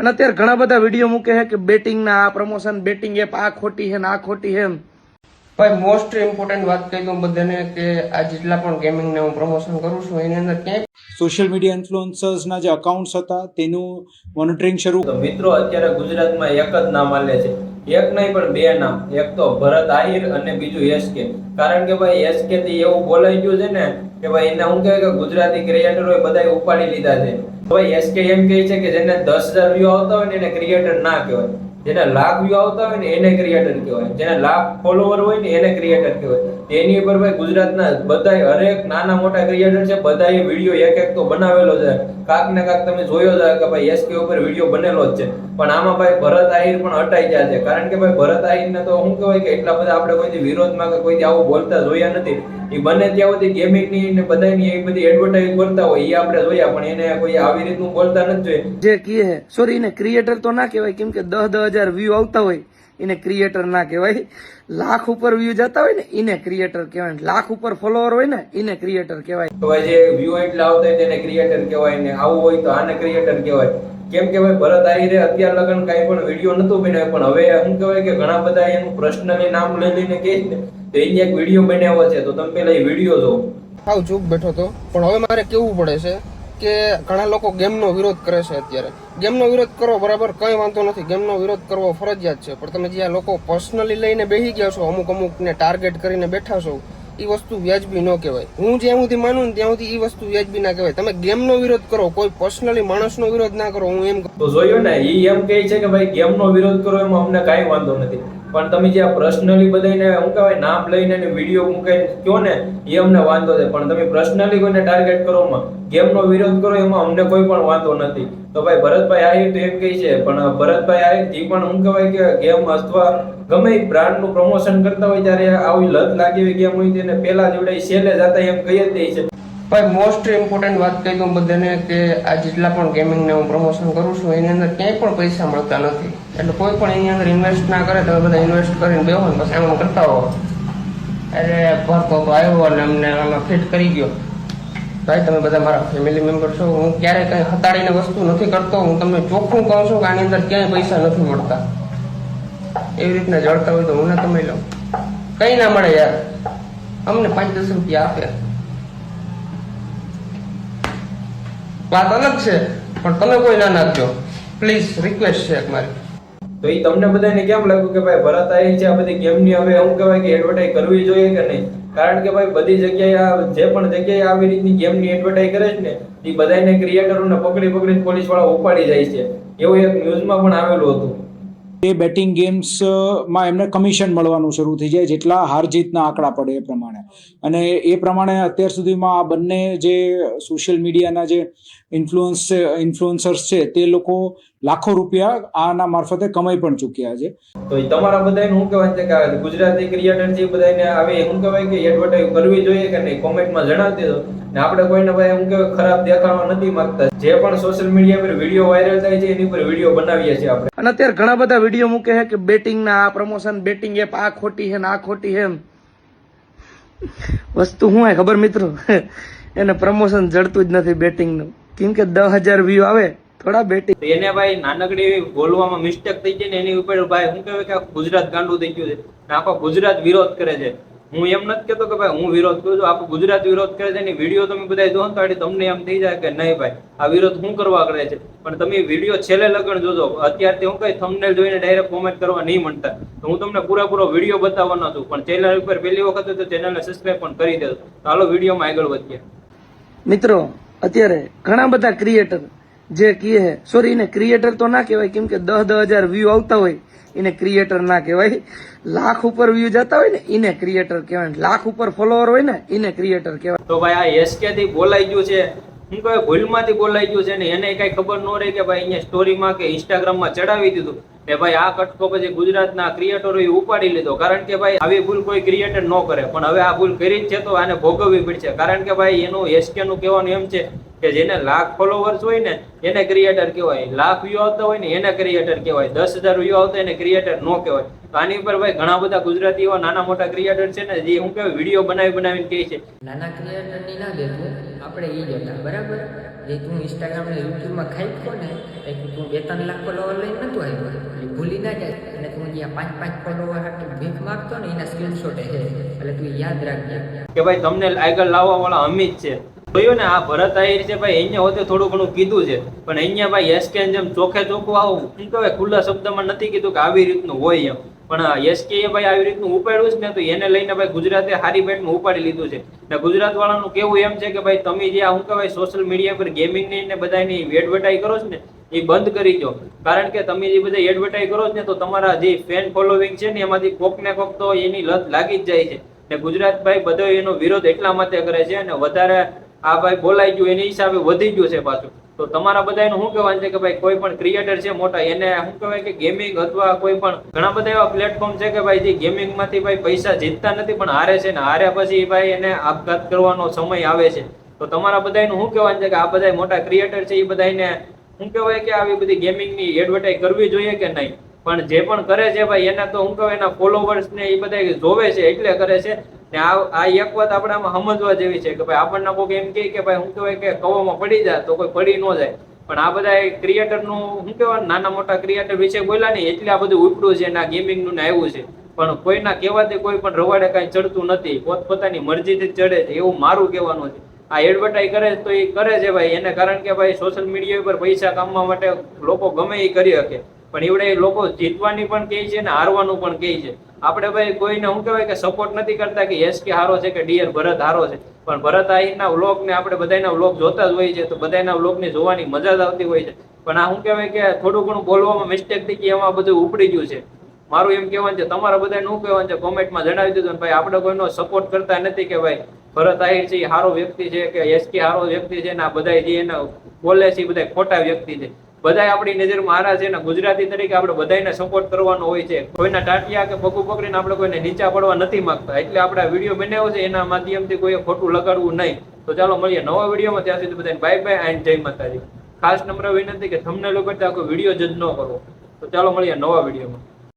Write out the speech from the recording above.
અને અત્યારે ઘણા બધા વીડિયો મૂકે છે કે બેટિંગ ના આ પ્રમોશન બેટિંગ એપ આ ખોટી છે ને આ ખોટી છે એમ. ભાઈ મોસ્ટ ઇમ્પોર્ટન્ટ વાત કહી દઉં બધાને કે આ જેટલા પણ ગેમિંગ ને હું પ્રમોશન કરું છું એની અંદર ક્યાંય સોશિયલ મીડિયા ઇન્ફ્લુઅન્સર્સના જે અકાઉન્ટ્સ હતા તેનું મોનિટરિંગ શરૂ તો મિત્રો અત્યારે ગુજરાતમાં એક જ નામ આલે છે. એક નહીં પણ બે નામ. એક તો ભરત આહિર અને બીજું એસકે કારણ કે ભાઈ એસકે થી એવું બોલાઈ ગયું છે ને કે ભાઈ એને હું કે ગુજરાતી ક્રિએટરો બધા ઉપાડી લીધા છે. ભાઈ એસકે એમ કહે છે કે જેને દસ હજાર વ્યૂ આવતા હોય ને એને ક્રિએટર ના કહેવાય. જેને લાખ વ્યૂ આવતા હોય ને એને ક્રિએટર કહેવાય. જેને લાખ ફોલોવર હોય ને એને ક્રિએટર કહેવાય. તેની ઉપર ભાઈ ગુજરાતના બધાય હરેક નાના મોટા ક્રિએટર છે બધાએ વીડિયો એક એક તો બનાવેલો છે. કાક ને કાક તમે જોયો છે કે ભાઈ એસકે ઉપર વીડિયો બનેલો જ છે. પણ આમાં ભાઈ ભરત આહિર પણ હટાઈ ગયા છે. કારણ કે ભાઈ ભરત આહિરને તો શું કહેવાય કે એટલા બધા આપણે કોઈથી વિરોધમાં કે કોઈથી આવું બોલતા જોયા નથી. એ બને ત્યાં સુધી ગેમિંગની ને બધાની એ બધી એડવર્ટાઇઝ કરતા હોય, એ આપણે જોયા. પણ એને કોઈ આવી રીતનું બોલતા નથી જોઈએ જે કહે સોરી એને ક્રિએટર તો ના કહેવાય. કેમ કે દસ દસ હજાર વ્યૂ આવતા હોય એને ક્રિએટર ના કહેવાય. લાખ ઉપર વ્યૂ જતા હોય ને એને ક્રિએટર કહેવાય. લાખ ઉપર ફોલોવર હોય ને એને ક્રિએટર કહેવાય. તો જે વ્યૂ એટલા આવતા હોય તેને ક્રિએટર કહેવાય ને આવું હોય તો આને ક્રિએટર કહેવાય. કેમ કે ભાઈ ભરત આહિરે અત્યાર લગન કાંઈ પણ વીડિયો નતો બનાવ્યો પણ હવે શું કહેવાય કે ઘણા બધા એનું પર્સનલી નામ લઈ લઈને કહે છે ને તો એની એક વીડિયો બનાવ્યો છે. તો તમે પેલા એ વીડિયો જો સાવ ચૂપ બેઠો તો. પણ હવે મારે કેવું પડે છે? કે ઘણા લોકો ગેમનો વિરોધ કરે છે અત્યારે. ગેમનો વિરોધ કરો બરાબર કંઈ વાંધો નથી. ગેમનો વિરોધ કરવો ફરજિયાત છે. પણ તમે જે આ લોકો પર્સનલી લઈને બેસી ગયા છો, અમુક અમુકને ટાર્ગેટ કરીને બેઠા છો એ વસ્તુ વ્યાજબી ન કહેવાય. હું જ્યાં સુધી માનું ને ત્યાં સુધી એ વસ્તુ વ્યાજબી ના કહેવાય. તમે ગેમનો વિરોધ કરો, કોઈ પર્સનલી માણસનો વિરોધ ના કરો, હું એમ. તો જોયું ને એ એમ કહે છે કે ભાઈ ગેમનો વિરોધ કરો, એમાં અમને કાંઈ વાંધો નથી. પણ તમે જે પર્સનલી બધાને હું કહેવાય નામ લઈને અને વીડિયો મૂકીને કહો ને, એ અમને વાંધો છે. પણ તમે પર્સનલી કોઈને ટાર્ગેટ કરો ગેમનો વિરોધ કરો, એમાં અમને કોઈ પણ વાંધો નથી. તો ભાઈ, ભરતભાઈ આહિર તો એમ કહે છે, પણ ભરતભાઈ આહિરથી પણ હું કહેવાય કે ગેમ અથવા ગમે બ્રાન્ડનું પ્રમોશન કરતા હોય ત્યારે આવી લત લાગી એવી ગેમ હોય તેને પહેલા જોડે સેલે જતા એમ કહી જ દે છે. ભાઈ મોસ્ટ ઇમ્પોર્ટન્ટ વાત કહી દઉં બધાને કે આ જેટલા પણ ગેમિંગ ને હું પ્રમોશન કરું છું, એની અંદર ક્યાંય પણ પૈસા મળતા નથી. એટલે કોઈ પણ એની અંદર ઇન્વેસ્ટ ના કરે તમે બધા ઇન્વેસ્ટ કરીને બેહો ને પછી આમ કરતા હો એટલે ભરતો તો આવ્યો અને અમને આમાં ફિટ કરી ગયો. ભાઈ, તમે બધા મારા ફેમિલી મેમ્બર છો. હું ક્યારેય કંઈ હતાડીને વસ્તુ નથી કરતો. હું તમને ચોખ્ખું કહું છું કે આની અંદર ક્યાંય પૈસા નથી મળતા. એવી રીતના જળતા હોય તો હું ના કમાઈ લઉં કઈ ના મળે યાર. અમને પાંચ દસ રૂપિયા આપે. વાત અલગ છે, પણ તમે કોઈ ના નાખજો પ્લીઝ રિક્વેસ્ટ છે મારી. તો એ તમને બધાને કેમ લાગ્યું કે ભાઈ ભરત આવી છે આ બધી ગેમની? હવે શું કહેવાય કે એડવર્ટાઈઝ કરવી જોઈએ કે નહીં? કારણ કે ભાઈ બધી જગ્યાએ આ જે પણ જગ્યાએ આવી રીતની ગેમની એડવર્ટાઈઝ કરે છે ને એ બધાને ક્રિએટરોને પકડી પકડીને પોલીસવાળા ઉપાડી જાય છે. એવું એક ન્યૂઝમાં પણ આવેલું હતું. એ બેટિંગ ગેમ્સમાં એમને કમિશન મળવાનું શરૂ થઈ જાય, જેટલા હાર જીતના આંકડા પડે એ પ્રમાણે. અને એ પ્રમાણે અત્યાર સુધીમાં આ બંને જે સોશિયલ મીડિયાના જે ઇન્ફ્લુઅન્સ ઇન્ફ્લુઅન્સર્સ છે, તે લોકો લાખો રૂપિયા આના મારફતે કમાઈ પણ ચૂક્યા છે. તો તમારા બધાને શું કહેવાય છે કે ગુજરાતી ક્રિએટર જે બધાને આવી શું કહેવાય કે એડવર્ટાઇઝ કરવી જોઈએ કે નહીં? કોમેન્ટમાં જણાવી દો. ને આપણે કોઈને ભાઈ એમ કે ખરાબ દેખાવા નથી માંગતા. જે પણ સોશિયલ મીડિયા પર વીડિયો વાયરલ થાય છે એની પર વીડિયો બનાવીએ છીએ આપણે. અને અત્યારે ઘણા બધા વીડિયો મૂકે છે કે બેટિંગ ના આ પ્રમોશન બેટિંગ એપ આ ખોટી છે ને આ ખોટી છે એમ. વસ્તુ શું હોય ખબર મિત્રો? એને પ્રમોશન જડતું જ નથી બેટિંગનું. કેમ કે દસ હજાર વ્યૂ આવે થોડા બેટિંગ એને ભાઈ નાનકડી એવી બોલવામાં મિસ્ટેક થઈ છે ને એની ઉપર ભાઈ શું કહેવાય કે ગુજરાત ગાંડું થઈ ગયું છે. આખો ગુજરાત વિરોધ કરે છે. હું એમ નથી કહેતો કે ભાઈ હું વિરોધ કરું છું. આખું ગુજરાત વિરોધ કરે છે એની વીડિયો તમે બધા જોવો તો તમને એમ થઈ જાય કે નહીં ભાઈ. આ વિરોધ શું કરવા કરે છે? પણ તમે વીડિયો છેલ્લે લગન જોજો. અત્યારથી હું કઈ થંબનેલ જોઈને ડાયરેક્ટ કોમેન્ટ કરવા નહીં મળતા તો હું તમને પૂરેપૂરો વીડિયો બતાવવાનો છું. પણ ચેનલ ઉપર પહેલી વખત તો ચેનલને સબસ્ક્રાઇબ પણ કરી દેજો. તો હાલો, વિડીયોમાં આગળ વધીએ. મિત્રો, અત્યારે ઘણા બધા ક્રિએટર જે કહે સોરી એને ક્રિએટર તો ના કહેવાય, કેમ કે દસ દસ હજાર વ્યૂ આવતા હોય. એને ક્રિએટર ના કહેવાય. લાખ ઉપર વ્યૂ જતા હોય ને, એને ક્રિએટર કહેવાય. લાખ ઉપર ફોલોઅર હોય ને, એને ક્રિએટર કહેવાય. તો ભાઈ આ એસકે થી બોલાઈ ગયું છે. હું કહે ભૂલમાંથી બોલાઈ ગયું છે ને, એને કઈ ખબર ન રહી કે ભાઈ અહીંયા સ્ટોરીમાં કે ઇન્સ્ટાગ્રામમાં ચડાવી દીધું. કે ભાઈ આ કટકો પછી ગુજરાતના ક્રિએટરોએ ઉપાડી લીધો. કારણ કે ભાઈ આવી ભૂલ કોઈ ક્રિએટર ન કરે. પણ હવે આ ભૂલ કરી જ છે તો આને ભોગવવી પડશે. કારણ કે ભાઈ એનું એસકે નું કહેવાનું એમ છે કે જેને લાખ ફોલોવર્સ હોય ને એને ક્રિએટર કહેવાય. લાખ વ્યૂ આવતા હોય ને એને ક્રિએટર કહેવાય. દસ હજાર વ્યૂ આવતા એને ક્રિએટર ન કહેવાય. તો આની ઉપર ભાઈ ઘણા બધા ગુજરાતી એવા નાના મોટા ક્રિએટર છે ને જે હું કહેવાય વીડિયો બનાવી બનાવીને કહે છે. નાના ક્રિએટરની ના દેખું આપણે એ જ હતા બરાબર? જે તું ઇન્સ્ટાગ્રામ ને યુટ્યુબમાં ખાઈ ને એ તું બે ત્રણ લાખ ફોલોવર લઈને નતું આવ્યો. ભૂલી ના જાય. અને તું જ્યાં પાંચ પાંચ ફોલોવર હાટુ ભીખ માગતો ને એના સ્ક્રીનશોટ એટલે તું યાદ રાખજે. કે ભાઈ તમને આગળ લાવવા વાળા અમિત છે. જોયું ને, આ ભરત આહિર છે ભાઈ, અહીંયા હોતે થોડું ઘણું કીધું છે. પણ અહીંયા ભાઈ એસકે જેમ ચોખે ચોખ્ખું આવું, શું કહેવાય, ખુલ્લા શબ્દમાં નથી કીધું કે આવી રીતનું હોય એમ. પણ એસકે એ ભાઈ આવી રીતનું ઉપાડ્યું છે ને, તો એને લઈને ભાઈ ગુજરાતે હારી બેટમાં ઉપાડી લીધું છે. ને ગુજરાત વાળાનું કેવું એમ છે કે ભાઈ, તમે જે શું કહેવાય સોશિયલ મીડિયા પર ગેમિંગની ને બધાની એડવર્ટાઈઝ કરો છો ને, એ બંધ કરી દો. કારણ કે તમે જે બધા એડવર્ટાઈઝ કરો છો ને, તો તમારા જે ફેન ફોલોવિંગ છે ને, એમાંથી કોક ને કોક તો એની લત લાગી જ જાય છે. ને ગુજરાત ભાઈ બધો એનો વિરોધ એટલા માટે કરે છે અને વધારે આ ભાઈ બોલાઈ ગયું, એની હિસાબે વધી ગયું છે પાછું. તો તમારા બધાનું શું કહેવાનું છે કે ભાઈ કોઈ પણ ક્રિએટર છે મોટા, એને શું કહેવાય કે ગેમિંગ અથવા કોઈ પણ ઘણા બધા એવા પ્લેટફોર્મ છે કે ભાઈ જે ગેમિંગમાંથી ભાઈ પૈસા જીતતા નથી, પણ હારે છે ને હારે પછી ભાઈ એને આપઘાત કરવાનો સમય આવે છે. તો તમારા બધાનું શું કહેવાનું છે કે આ બધા મોટા ક્રિએટર છે, એ બધાને શું કહેવાય કે આવી બધી ગેમિંગની એડવર્ટાઈઝ કરવી જોઈએ કે નહીં? પણ જે પણ કરે છે ભાઈ, એના તો શું કહેવાય, એના ફોલોવર્સ ને એ બધા જોવે છે, એટલે કરે છે. ને આ આ એક વાત આપણામાં સમજવા જેવી છે કે ભાઈ આપણને કોઈ એમ કહે કે ભાઈ શું કહેવાય કે કવામાં પડી જાય તો કોઈ પડી ન જાય. પણ આ બધા ક્રિએટરનું શું કહેવાય? નાના મોટા ક્રિએટર વિશે બોલ્યા નહીં એટલે આ બધું ઉપડું છે ને આ ગેમિંગનું આવ્યું છે. પણ કોઈના કહેવાથી કોઈ પણ રવાડે કાંઈ ચડતું નથી. પોતપોતાની મરજીથી ચડે છે. એવું મારું કહેવાનું છે. આ એડવર્ટાઈઝ કરે તો એ કરે છે ભાઈ. એને કારણ કે ભાઈ સોશિયલ મીડિયા ઉપર પૈસા કમાવા માટે લોકો ગમે એ કરી શકે. પણ એવડે લોકો જીતવાની પણ કહે છે ને હારવાનું પણ કહે છે. આપણે ભાઈ કોઈને શું કહેવાય કે સપોર્ટ નથી કરતા કે એસ કે હારો છે કે ડીએર ભરત હારો છે. પણ ભરત આહિરના વ્લોગને આપણે બધાના વ્લોગ જોતા જ હોય છે તો બધાના વ્લોગને જોવાની મજા જ આવતી હોય છે. પણ આ શું કહેવાય કે થોડું ઘણું બોલવામાં મિસ્ટેક થઈ ગઈ એમાં બધું ઉપડી ગયું છે. મારું એમ કહેવાનું છે, તમારા બધાને શું કહેવાનું છે? કોમેન્ટમાં જણાવી દીધું ભાઈ, આપણે કોઈનો સપોર્ટ કરતા નથી કે ભાઈ, ભરત આહિર છે, એ સારો વ્યક્તિ છે કે એસકે સારો વ્યક્તિ છે ને આ બધા જે એને બોલે છે એ બધા ખોટા વ્યક્તિ છે. બધા આપણી નજર મારા છે ને ગુજરાતી તરીકે આપણે બધાને સપોર્ટ કરવાનો હોય છે. કોઈના ટાટિયા કે પગું પકડીને આપણે કોઈને નીચા પડવા નથી માંગતા. એટલે આપણે વીડિયો બનાવ્યો છે, એના માધ્યમથી કોઈએ ખોટું લગાડવું નહીં. તો ચાલો મળીએ નવા વિડીયોમાં, ત્યાં સુધી બધાને બાય બાય એન્ડ જય માતાજી. ખાસ નમ્ર વિનંતી કે તમને લોકો આખો વીડિયો જજ ન કરો. તો ચાલો મળીએ નવા વિડીયોમાં.